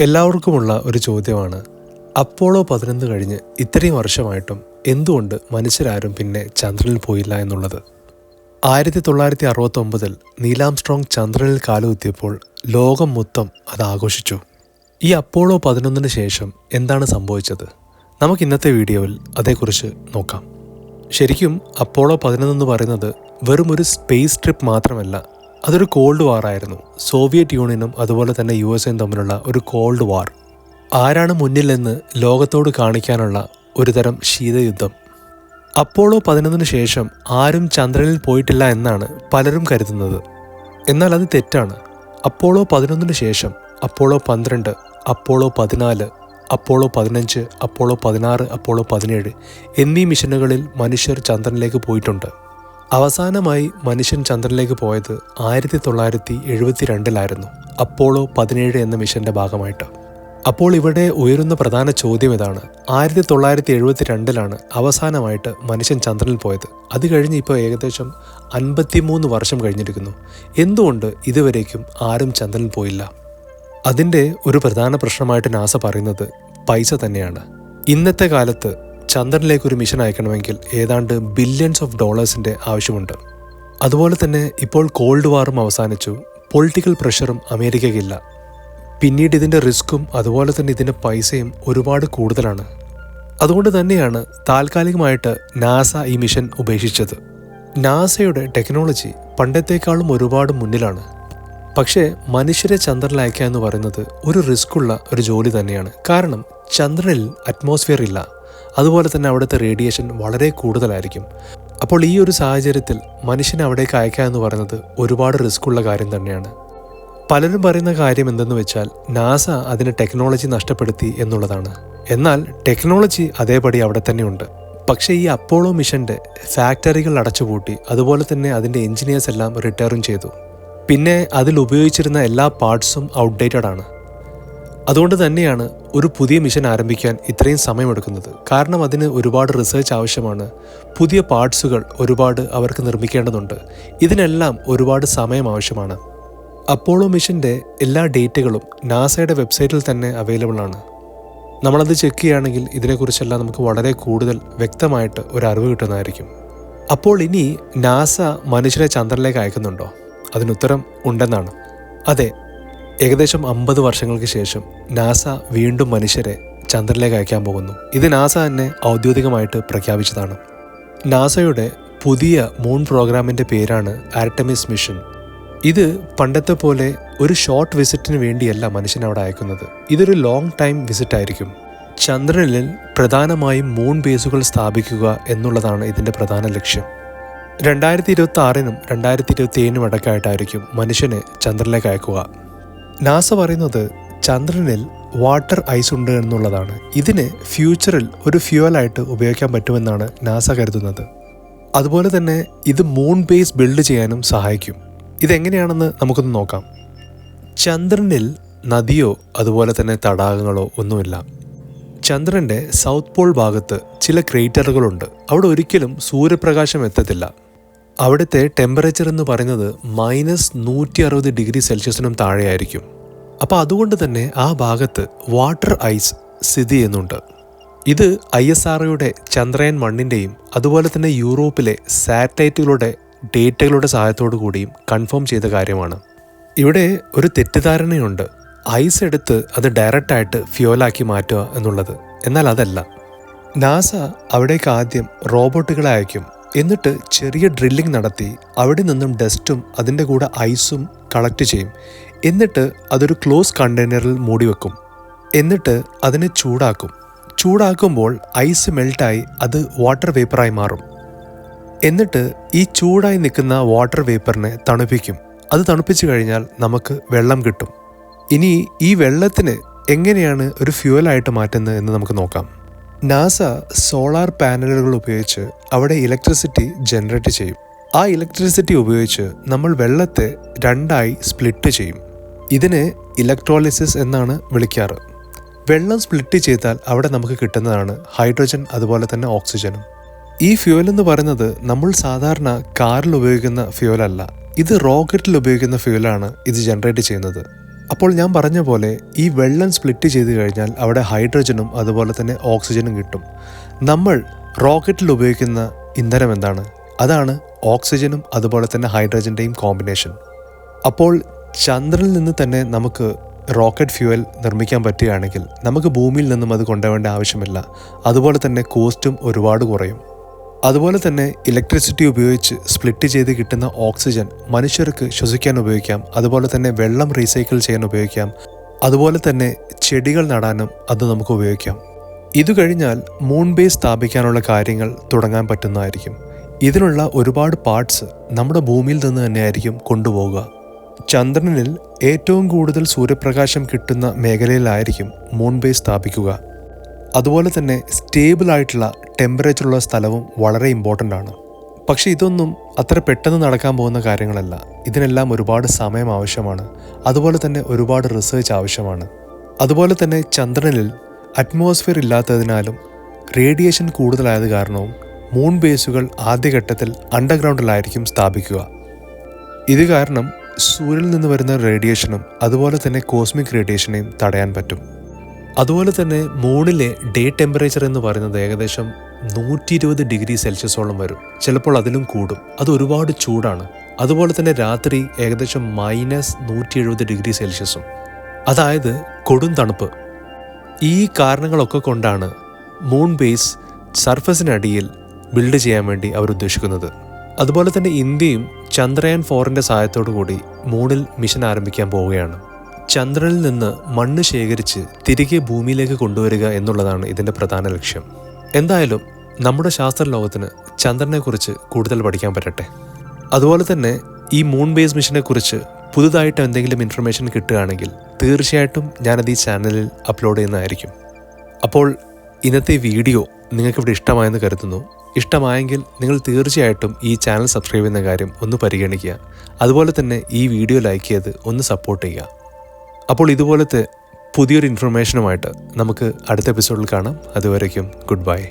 എല്ലാവർക്കുമുള്ള ഒരു ചോദ്യമാണ്. അപ്പോളോ പതിനൊന്ന് കഴിഞ്ഞ് ഇത്രയും വർഷമായിട്ടും എന്തുകൊണ്ട് മനുഷ്യരാരും പിന്നെ ചന്ദ്രനിൽ പോയില്ല എന്നുള്ളത്? ആയിരത്തി തൊള്ളായിരത്തി അറുപത്തൊമ്പതിൽ നീലാം നീലാംസ്ട്രോങ് ചന്ദ്രനിൽ കാലുകുത്തിയപ്പോൾ ലോകം മൊത്തം അത് ആഘോഷിച്ചു. ഈ അപ്പോളോ പതിനൊന്നിന് ശേഷം എന്താണ് സംഭവിച്ചത്? നമുക്ക് ഇന്നത്തെ വീഡിയോയിൽ അതേക്കുറിച്ച് നോക്കാം. ശരിക്കും അപ്പോളോ പതിനൊന്ന് പറയുന്നത് വെറും ഒരു സ്പേസ് ട്രിപ്പ് മാത്രമല്ല അതൊരു കോൾഡ് വാർ ആയിരുന്നു. സോവിയറ്റ് യൂണിയനും അതുപോലെ തന്നെ യു എസ് എയും തമ്മിലുള്ള ഒരു കോൾഡ് വാർ ആരാണ് മുന്നിലെന്ന് ലോകത്തോട് കാണിക്കാനുള്ള ഒരുതരം ശീതയുദ്ധം. അപ്പോളോ പതിനൊന്നിന് ശേഷം ആരും ചന്ദ്രനിൽ പോയിട്ടില്ല എന്നാണ് പലരും കരുതുന്നത്. എന്നാൽ അത് തെറ്റാണ്. അപ്പോളോ പതിനൊന്നിന് ശേഷം അപ്പോളോ പന്ത്രണ്ട് അപ്പോളോ പതിനാല് അപ്പോളോ പതിനഞ്ച് അപ്പോളോ പതിനാറ് അപ്പോളോ പതിനേഴ് എന്നീ മിഷനുകളിൽ മനുഷ്യർ ചന്ദ്രനിലേക്ക് പോയിട്ടുണ്ട്. അവസാനമായി മനുഷ്യൻ ചന്ദ്രനിലേക്ക് പോയത് ആയിരത്തി തൊള്ളായിരത്തി എഴുപത്തിരണ്ടിലായിരുന്നു അപ്പോളോ പതിനേഴ് എന്ന മിഷന്റെ ഭാഗമായിട്ട്. അപ്പോൾ ഇവിടെ ഉയരുന്ന പ്രധാന ചോദ്യം ഇതാണ്. ആയിരത്തി തൊള്ളായിരത്തി എഴുപത്തി രണ്ടിലാണ് അവസാനമായിട്ട് മനുഷ്യൻ ചന്ദ്രനിൽ പോയത്. അത് കഴിഞ്ഞ് ഇപ്പോൾ ഏകദേശം അൻപത്തിമൂന്ന് വർഷം കഴിഞ്ഞിരിക്കുന്നു. എന്തുകൊണ്ട് ഇതുവരേക്കും ആരും ചന്ദ്രനിൽ പോയില്ല? അതിന്റെ ഒരു പ്രധാന പ്രശ്നമായിട്ട് നാസ പറയുന്നത് പൈസ തന്നെയാണ്. ഇന്നത്തെ കാലത്ത് ചന്ദ്രനിലേക്ക് ഒരു മിഷൻ അയക്കണമെങ്കിൽ ഏതാണ്ട് ബില്യൺസ് ഓഫ് ഡോളേഴ്സിന്റെ ആവശ്യമുണ്ട്. അതുപോലെ തന്നെ ഇപ്പോൾ കോൾഡ് വാറും അവസാനിച്ചു. പൊളിറ്റിക്കൽ പ്രഷറും അമേരിക്കയ്ക്കില്ല പിന്നീട് ഇതിന്റെ റിസ്ക്കും അതുപോലെ തന്നെ ഇതിന്റെ പൈസയും ഒരുപാട് കൂടുതലാണ്. അതുകൊണ്ട് തന്നെയാണ് താൽക്കാലികമായിട്ട് നാസ ഈ മിഷൻ ഉപേക്ഷിച്ചത്. നാസയുടെ ടെക്നോളജി പണ്ടത്തേക്കാളും ഒരുപാട് മുന്നിലാണ്. പക്ഷേ മനുഷ്യരെ ചന്ദ്രനിൽ അയക്കുക എന്ന് പറയുന്നത് ഒരു റിസ്ക്കുള്ള ഒരു ജോലി തന്നെയാണ്. കാരണം ചന്ദ്രനിൽ അറ്റ്മോസ്ഫിയർ ഇല്ല. അതുപോലെ തന്നെ അവിടുത്തെ റേഡിയേഷൻ വളരെ കൂടുതലായിരിക്കും. അപ്പോൾ ഈ ഒരു സാഹചര്യത്തിൽ മനുഷ്യനെ അവിടേക്ക് അയക്കുക എന്ന് പറയുന്നത് ഒരുപാട് റിസ്ക് ഉള്ള കാര്യം തന്നെയാണ്. പലരും പറയുന്ന കാര്യം എന്തെന്ന് വെച്ചാൽ നാസ അതിന് ടെക്നോളജി നഷ്ടപ്പെടുത്തി എന്നുള്ളതാണ്. എന്നാൽ ടെക്നോളജി അതേപടി അവിടെ തന്നെയുണ്ട് പക്ഷേ ഈ അപ്പോളോ മിഷന്റെ ഫാക്ടറികൾ അടച്ചുപൂട്ടി അതുപോലെ തന്നെ അതിന്റെ എഞ്ചിനീയേഴ്സ് എല്ലാം റിട്ടയറും ചെയ്തു. പിന്നെ അതിൽ ഉപയോഗിച്ചിരുന്ന എല്ലാ പാർട്സും ഔട്ട്ഡേറ്റഡ് ആണ്. അതുകൊണ്ട് തന്നെയാണ് ഒരു പുതിയ മിഷൻ ആരംഭിക്കാൻ ഇത്രയും സമയമെടുക്കുന്നത്. കാരണം അതിന് ഒരുപാട് റിസർച്ച് ആവശ്യമാണ്. പുതിയ പാർട്സുകൾ ഒരുപാട് അവർക്ക് നിർമ്മിക്കേണ്ടതുണ്ട്. ഇതിനെല്ലാം ഒരുപാട് സമയം ആവശ്യമാണ്. അപ്പോളോ മിഷന്റെ എല്ലാ ഡേറ്റുകളും നാസയുടെ വെബ്സൈറ്റിൽ തന്നെ അവൈലബിൾ ആണ്. നമ്മളത് ചെക്ക് ചെയ്യുകയാണെങ്കിൽ ഇതിനെക്കുറിച്ചെല്ലാം നമുക്ക് വളരെ കൂടുതൽ വ്യക്തമായിട്ട് ഒരു അറിവ് കിട്ടുന്നതായിരിക്കും. അപ്പോൾ ഇനി നാസ മനുഷ്യരെ ചന്ദ്രനിലേക്ക് അയക്കുന്നുണ്ടോ? അതിനുത്തരം ഉണ്ടെന്നാണ്. അതെ ഏകദേശം അമ്പത് വർഷങ്ങൾക്ക് ശേഷം നാസ വീണ്ടും മനുഷ്യരെ ചന്ദ്രനിലേക്ക് അയക്കാൻ പോകുന്നു. ഇത് നാസ തന്നെ ഔദ്യോഗികമായിട്ട് പ്രഖ്യാപിച്ചതാണ്. നാസയുടെ പുതിയ മൂൺ പ്രോഗ്രാമിന്റെ പേരാണ് ആർട്ടമിസ് മിഷൻ. ഇത് പണ്ടത്തെ പോലെ ഒരു ഷോർട്ട് വിസിറ്റിന് വേണ്ടിയല്ല മനുഷ്യൻ അവിടെ അയക്കുന്നത്. ഇതൊരു ലോങ് ടൈം വിസിറ്റ് ആയിരിക്കും ചന്ദ്രനിൽ പ്രധാനമായും മൂൺ ബേസുകൾ സ്ഥാപിക്കുക എന്നുള്ളതാണ് ഇതിന്റെ പ്രധാന ലക്ഷ്യം. രണ്ടായിരത്തി ഇരുപത്തി ആറിനും രണ്ടായിരത്തി ഇരുപത്തി ഏഴിനും ഇടയ്ക്കായിട്ടായിരിക്കും മനുഷ്യനെ ചന്ദ്രനിലേക്ക് അയക്കുക. നാസ പറയുന്നത് ചന്ദ്രനിൽ വാട്ടർ ഐസ് ഉണ്ട് എന്നുള്ളതാണ്. ഇതിന് ഫ്യൂച്ചറിൽ ഒരു ഫ്യൂവലായിട്ട് ഉപയോഗിക്കാൻ പറ്റുമെന്നാണ് നാസ കരുതുന്നത്. അതുപോലെ തന്നെ ഇത് മൂൺ ബേസ് ബിൽഡ് ചെയ്യാനും സഹായിക്കും. ഇതെങ്ങനെയാണെന്ന് നമുക്കൊന്ന് നോക്കാം. ചന്ദ്രനിൽ നദിയോ അതുപോലെ തന്നെ തടാകങ്ങളോ ഒന്നുമില്ല. ചന്ദ്രന്റെ സൗത്ത് പോൾ ഭാഗത്ത് ചില ക്രേറ്ററുകളുണ്ട് അവിടെ ഒരിക്കലും സൂര്യപ്രകാശം എത്തത്തില്ല. അവിടുത്തെ ടെമ്പറേച്ചർ എന്ന് പറയുന്നത് മൈനസ് നൂറ്റി അറുപത് ഡിഗ്രി സെൽഷ്യസിനും താഴെയായിരിക്കും. അപ്പോൾ അതുകൊണ്ട് തന്നെ ആ ഭാഗത്ത് വാട്ടർ ഐസ് സ്ഥിതി ചെയ്യുന്നുണ്ട്. ഇത് ഐ എസ് ആർഒയുടെ ചന്ദ്രയാൻ മണ്ണിന്റെയും അതുപോലെ തന്നെ യൂറോപ്പിലെ സാറ്റലൈറ്റുകളുടെ ഡേറ്റകളുടെ സഹായത്തോടു കൂടിയും കൺഫേം ചെയ്ത കാര്യമാണ്. ഇവിടെ ഒരു തെറ്റിദ്ധാരണയുണ്ട്. ഐസ് എടുത്ത് അത് ഡയറക്റ്റായിട്ട് ഫ്യൂലാക്കി മാറ്റുക എന്നുള്ളത്. എന്നാൽ അതല്ല. നാസ അവിടേക്ക് ആദ്യം റോബോട്ടുകളെ അയക്കും. എന്നിട്ട് ചെറിയ ഡ്രില്ലിംഗ് നടത്തി അവിടെ നിന്നും ഡസ്റ്റും അതിന്റെ കൂടെ ഐസും കളക്ട് ചെയ്യും. എന്നിട്ട് അതൊരു ക്ലോസ് കണ്ടെയ്നറിൽ മൂടി വെക്കും. എന്നിട്ട് അതിനെ ചൂടാക്കും. ചൂടാക്കുമ്പോൾ ഐസ് മെൽട്ടായി അത് വാട്ടർ വേപ്പറായി മാറും. എന്നിട്ട് ഈ ചൂടായി നിൽക്കുന്ന വാട്ടർ വേപ്പറിനെ തണുപ്പിക്കും. അത് തണുപ്പിച്ചു കഴിഞ്ഞാൽ നമുക്ക് വെള്ളം കിട്ടും. ഇനി ഈ വെള്ളത്തിന് എങ്ങനെയാണ് ഒരു ഫ്യൂവലായിട്ട് മാറ്റുന്നത് എന്ന് നമുക്ക് നോക്കാം. നാസ സോളാർ പാനലുകൾ ഉപയോഗിച്ച് അവിടെ ഇലക്ട്രിസിറ്റി ജനറേറ്റ് ചെയ്യും. ആ ഇലക്ട്രിസിറ്റി ഉപയോഗിച്ച് നമ്മൾ വെള്ളത്തെ രണ്ടായി സ്പ്ലിറ്റ് ചെയ്യും. ഇതിനെ ഇലക്ട്രോളിസിസ് എന്നാണ് വിളിക്കാറ്. വെള്ളം സ്പ്ലിറ്റ് ചെയ്താൽ അവിടെ നമുക്ക് കിട്ടുന്നതാണ് ഹൈഡ്രജൻ അതുപോലെ തന്നെ ഓക്സിജനും. ഈ ഫ്യൂവൽ എന്ന് പറയുന്നത് നമ്മൾ സാധാരണ കാറിൽ ഉപയോഗിക്കുന്ന ഫ്യൂവൽ അല്ല. ഇത് റോക്കറ്റിൽ ഉപയോഗിക്കുന്ന ഫ്യൂവലാണ് ഇത് ജനറേറ്റ് ചെയ്യുന്നത്. അപ്പോൾ ഞാൻ പറഞ്ഞ പോലെ ഈ വെള്ളം സ്പ്ലിറ്റ് ചെയ്ത് കഴിഞ്ഞാൽ അവിടെ ഹൈഡ്രജനും അതുപോലെ തന്നെ ഓക്സിജനും കിട്ടും. നമ്മൾ റോക്കറ്റിൽ ഉപയോഗിക്കുന്ന ഇന്ധനം എന്താണ്? അതാണ് ഓക്സിജനും അതുപോലെ തന്നെ ഹൈഡ്രജന്റെയും കോമ്പിനേഷൻ. അപ്പോൾ ചന്ദ്രനിൽ നിന്ന് തന്നെ നമുക്ക് റോക്കറ്റ് ഫ്യൂവൽ നിർമ്മിക്കാൻ പറ്റുകയാണെങ്കിൽ നമുക്ക് ഭൂമിയിൽ നിന്നും അത് കൊണ്ടുപോകേണ്ട ആവശ്യമില്ല. അതുപോലെ തന്നെ കോസ്റ്റും ഒരുപാട് കുറയും. അതുപോലെ തന്നെ ഇലക്ട്രിസിറ്റി ഉപയോഗിച്ച് സ്പ്ലിറ്റ് ചെയ്ത് കിട്ടുന്ന ഓക്സിജൻ മനുഷ്യർക്ക് ശ്വസിക്കാൻ ഉപയോഗിക്കാം. അതുപോലെ തന്നെ വെള്ളം റീസൈക്കിൾ ചെയ്യാൻ ഉപയോഗിക്കാം. അതുപോലെ തന്നെ ചെടികൾ നടാനും അത് നമുക്ക് ഉപയോഗിക്കാം. ഇത് കഴിഞ്ഞാൽ മൂൺ ബേസ് സ്ഥാപിക്കാനുള്ള കാര്യങ്ങൾ തുടങ്ങാൻ പറ്റുന്നതായിരിക്കും. ഇതിനുള്ള ഒരുപാട് പാർട്സ് നമ്മുടെ ഭൂമിയിൽ നിന്ന് തന്നെയായിരിക്കും കൊണ്ടുപോകുക ചന്ദ്രനിൽ ഏറ്റവും കൂടുതൽ സൂര്യപ്രകാശം കിട്ടുന്ന മേഖലയിലായിരിക്കും മൂൺ ബേസ് സ്ഥാപിക്കുക. അതുപോലെ തന്നെ സ്റ്റേബിൾ ആയിട്ടുള്ള ടെമ്പറേച്ചറുള്ള സ്ഥലവും വളരെ ഇമ്പോർട്ടന്റ് ആണ്. പക്ഷേ ഇതൊന്നും അത്ര പെട്ടെന്ന് നടക്കാൻ പോകുന്ന കാര്യങ്ങളല്ല. ഇതിനെല്ലാം ഒരുപാട് സമയം ആവശ്യമാണ്. അതുപോലെ തന്നെ ഒരുപാട് റിസർച്ച് ആവശ്യമാണ്. അതുപോലെ തന്നെ ചന്ദ്രനിൽ അറ്റ്മോസ്ഫിയർ ഇല്ലാത്തതിനാലും റേഡിയേഷൻ കൂടുതലായത് കാരണവും മൂൺ ബേസുകൾ ആദ്യഘട്ടത്തിൽ അണ്ടർഗ്രൗണ്ടിലായിരിക്കും സ്ഥാപിക്കുക. ഇത് കാരണം സൂര്യനിൽ നിന്ന് വരുന്ന റേഡിയേഷനും അതുപോലെ തന്നെ കോസ്മിക് റേഡിയേഷനെയും തടയാൻ പറ്റും. അതുപോലെ തന്നെ മൂണിലെ ഡേ ടെമ്പറേച്ചർ എന്ന് പറയുന്നത് ഏകദേശം നൂറ്റി ഇരുപത് ഡിഗ്രി സെൽഷ്യസോളം വരും. ചിലപ്പോൾ അതിലും കൂടും. അത് ഒരുപാട് ചൂടാണ്. അതുപോലെ തന്നെ രാത്രി ഏകദേശം മൈനസ് നൂറ്റി എഴുപത് ഡിഗ്രി സെൽഷ്യസും. അതായത് കൊടും തണുപ്പ്. ഈ കാരണങ്ങളൊക്കെ കൊണ്ടാണ് മൂൺ ബേസ് സർഫസിനടിയിൽ ബിൽഡ് ചെയ്യാൻ വേണ്ടി അവർ ഉദ്ദേശിക്കുന്നത്. അതുപോലെ തന്നെ ഇന്ത്യയും ചന്ദ്രയാൻ ഫോറിന്റെ സഹായത്തോടു കൂടി മൂണിൽ മിഷൻ ആരംഭിക്കാൻ പോവുകയാണ്. ചന്ദ്രനിൽ നിന്ന് മണ്ണ് ശേഖരിച്ച് തിരികെ ഭൂമിയിലേക്ക് കൊണ്ടുവരിക എന്നുള്ളതാണ് ഇതിന്റെ പ്രധാന ലക്ഷ്യം. എന്തായാലും നമ്മുടെ ശാസ്ത്രലോകത്തിന് ചന്ദ്രനെക്കുറിച്ച് കൂടുതൽ പഠിക്കാൻ പറ്റട്ടെ. അതുപോലെ തന്നെ ഈ മൂൺ ബേസ് മിഷനെ കുറിച്ച് പുതുതായിട്ട് എന്തെങ്കിലും ഇൻഫർമേഷൻ കിട്ടുകയാണെങ്കിൽ തീർച്ചയായിട്ടും ഞാനത് ഈ ചാനലിൽ അപ്ലോഡ് ചെയ്യുന്നതായിരിക്കും. അപ്പോൾ ഇന്നത്തെ വീഡിയോ നിങ്ങൾക്കിവിടെ ഇഷ്ടമായെന്ന് കരുതുന്നു. ഇഷ്ടമായെങ്കിൽ നിങ്ങൾ തീർച്ചയായിട്ടും ഈ ചാനൽ സബ്സ്ക്രൈബ് ചെയ്യുന്ന കാര്യം ഒന്ന് പരിഗണിക്കുക. അതുപോലെ തന്നെ ഈ വീഡിയോ ലൈക്ക് ചെയ്ത് ഒന്ന് സപ്പോർട്ട് ചെയ്യുക. അപ്പോൾ ഇതുപോലത്തെ പുതിയൊരു ഇൻഫർമേഷനുമായിട്ട് നമുക്ക് അടുത്ത എപ്പിസോഡിൽ കാണാം. അതുവരയ്ക്കും ഗുഡ് ബൈ